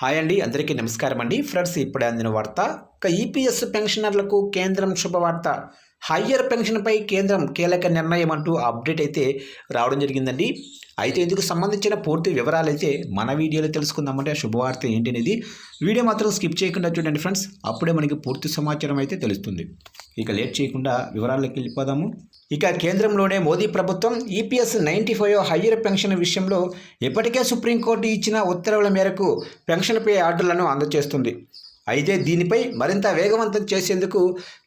Hi అండి అందరికీ నమస్కారం అండి. ఫ్రెండ్స్ ఇప్పుడే అందిన వార్త ఇక ఈపీఎస్ పెన్షనర్లకు కేంద్రం శుభవార్త. హయ్యర్ పెన్షన్పై కేంద్రం కీలక నిర్ణయం అంటూ అప్డేట్ అయితే రావడం జరిగిందండి. అయితే ఇందుకు సంబంధించిన పూర్తి వివరాలు అయితే మన వీడియోలో తెలుసుకుందామంటే ఆ శుభవార్త ఏంటి అనేది వీడియో మాత్రం స్కిప్ చేయకుండా చూడండి ఫ్రెండ్స్. అప్పుడే మనకి పూర్తి సమాచారం అయితే తెలుస్తుంది. ఇక లేట్ చేయకుండా వివరాల్లోకి వెళ్ళిపోదాము. ఇక కేంద్రంలోనే మోదీ ప్రభుత్వం EPS ninety five higher pension విషయంలో ఇప్పటికే సుప్రీంకోర్టు ఇచ్చిన ఉత్తర్వుల మేరకు పెన్షన్పై ఆర్డర్లను అందజేస్తుంది. అయితే దీనిపై మరింత వేగవంతం చేసేందుకు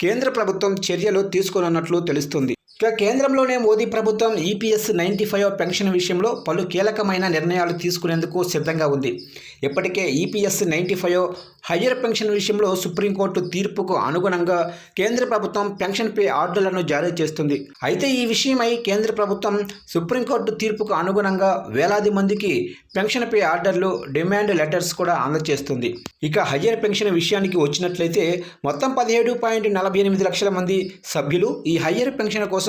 కేంద్ర ప్రభుత్వం చర్యలు తీసుకోనున్నట్లు తెలుస్తుంది. ఇక కేంద్రంలోనే మోదీ ప్రభుత్వం ఈపీఎస్ నైంటీ ఫైవ్ పెన్షన్ విషయంలో పలు కీలకమైన నిర్ణయాలు తీసుకునేందుకు సిద్ధంగా ఉంది. ఇప్పటికే EPS ninety five higher pension విషయంలో సుప్రీంకోర్టు తీర్పుకు అనుగుణంగా కేంద్ర ప్రభుత్వం పెన్షన్ పే ఆర్డర్లను జారీ చేస్తుంది. అయితే ఈ విషయమై కేంద్ర ప్రభుత్వం సుప్రీంకోర్టు తీర్పుకు అనుగుణంగా వేలాది మందికి పెన్షన్ పే ఆర్డర్లు డిమాండ్ లెటర్స్ కూడా అందజేస్తుంది. ఇక హయ్యర్ పెన్షన్ విషయానికి వచ్చినట్లయితే మొత్తం పదిహేడు పాయింట్ నలభై ఎనిమిది లక్షల మంది సభ్యులు ఈ హయ్యర్ పెన్షన్ కోసం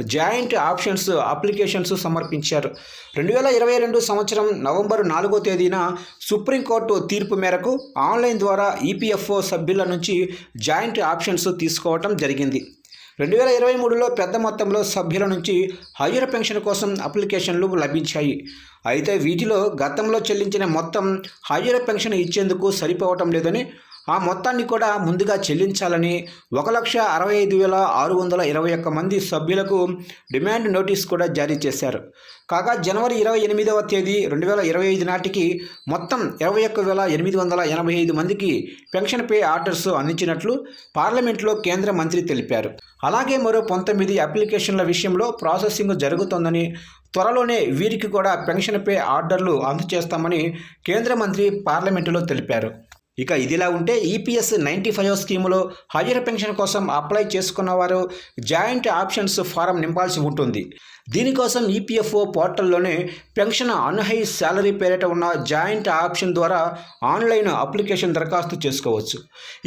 జాయింట్ ఆప్షన్స్ అప్లికేషన్స్ సమర్పించారు. రెండు వేల ఇరవై రెండు సంవత్సరం నవంబర్ నాలుగో తేదీన సుప్రీంకోర్టు తీర్పు మేరకు ఆన్లైన్ ద్వారా ఈపీఎఫ్ఓ సభ్యుల నుంచి జాయింట్ ఆప్షన్స్ తీసుకోవటం జరిగింది. రెండు వేల ఇరవై మూడులో పెద్ద మొత్తంలో సభ్యుల నుంచి హయ్యర్ పెన్షన్ కోసం అప్లికేషన్లు లభించాయి. అయితే వీటిలో గతంలో చెల్లించిన మొత్తం హయ్యర్ పెన్షన్ ఇచ్చేందుకు సరిపోవటం లేదని ఆ మొత్తాన్ని కూడా ముందుగా చెల్లించాలని ఒక లక్ష అరవై ఐదు వేల ఆరు వందల ఇరవై ఒక్క మంది సభ్యులకు డిమాండ్ నోటీస్ కూడా జారీ చేశారు. కాగా జనవరి ఇరవై ఎనిమిదవ తేదీ రెండు వేల ఇరవై ఐదు నాటికి మొత్తం ఇరవై ఒక్క వేల ఎనిమిది వందల ఎనభై ఐదు మందికి పెన్షన్ పే ఆర్డర్స్ అందించినట్లు పార్లమెంట్లో కేంద్ర మంత్రి తెలిపారు. అలాగే మరో పంతొమ్మిది అప్లికేషన్ల విషయంలో ప్రాసెసింగ్ జరుగుతోందని త్వరలోనే వీరికి కూడా పెన్షన్పై ఆర్డర్లు అందజేస్తామని కేంద్ర మంత్రి పార్లమెంటులో తెలిపారు. ఇక ఇదిలా ఉంటే ఈపీఎస్ నైంటీ ఫైవ్ స్కీములో హయ్యర్ పెన్షన్ కోసం అప్లై చేసుకున్న వారు జాయింట్ ఆప్షన్స్ ఫారం నింపాల్సి ఉంటుంది. దీనికోసం ఈపీఎఫ్ఓ పోర్టల్లోనే పెన్షన్ అన్హై శాలరీ పేరిట ఉన్న జాయింట్ ఆప్షన్ ద్వారా ఆన్లైన్ అప్లికేషన్ దరఖాస్తు చేసుకోవచ్చు.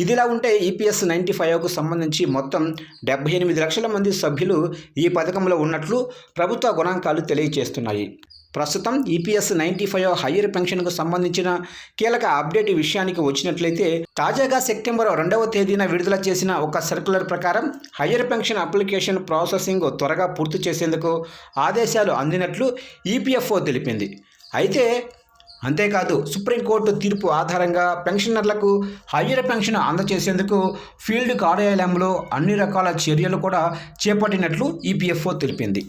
ఇదిలా ఉంటే ఈపీఎస్ నైంటీ ఫైవ్కు సంబంధించి మొత్తం డెబ్బై ఎనిమిది లక్షల మంది సభ్యులు ఈ పథకంలో ఉన్నట్లు ప్రభుత్వ గణాంకాలు తెలియజేస్తున్నాయి ప్రస్తుతం ఈపీఎస్ నైంటీ ఫైవ్ హయ్యర్ పెన్షన్కు సంబంధించిన కీలక అప్డేట్ విషయానికి వచ్చినట్లయితే తాజాగా సెప్టెంబర్ రెండవ తేదీన విడుదల చేసిన ఒక సర్క్యులర్ ప్రకారం హయ్యర్ పెన్షన్ అప్లికేషన్ ప్రాసెసింగ్ త్వరగా పూర్తి చేసేందుకు ఆదేశాలు అందినట్లు ఈపీఎఫ్ఓ తెలిపింది. అయితే అంతేకాదు సుప్రీంకోర్టు తీర్పు ఆధారంగా పెన్షనర్లకు హయ్యర్ పెన్షన్ అందజేసేందుకు ఫీల్డ్ కార్యాలయంలో అన్ని రకాల చర్యలు కూడా చేపట్టినట్లు ఈపీఎఫ్ఓ తెలిపింది.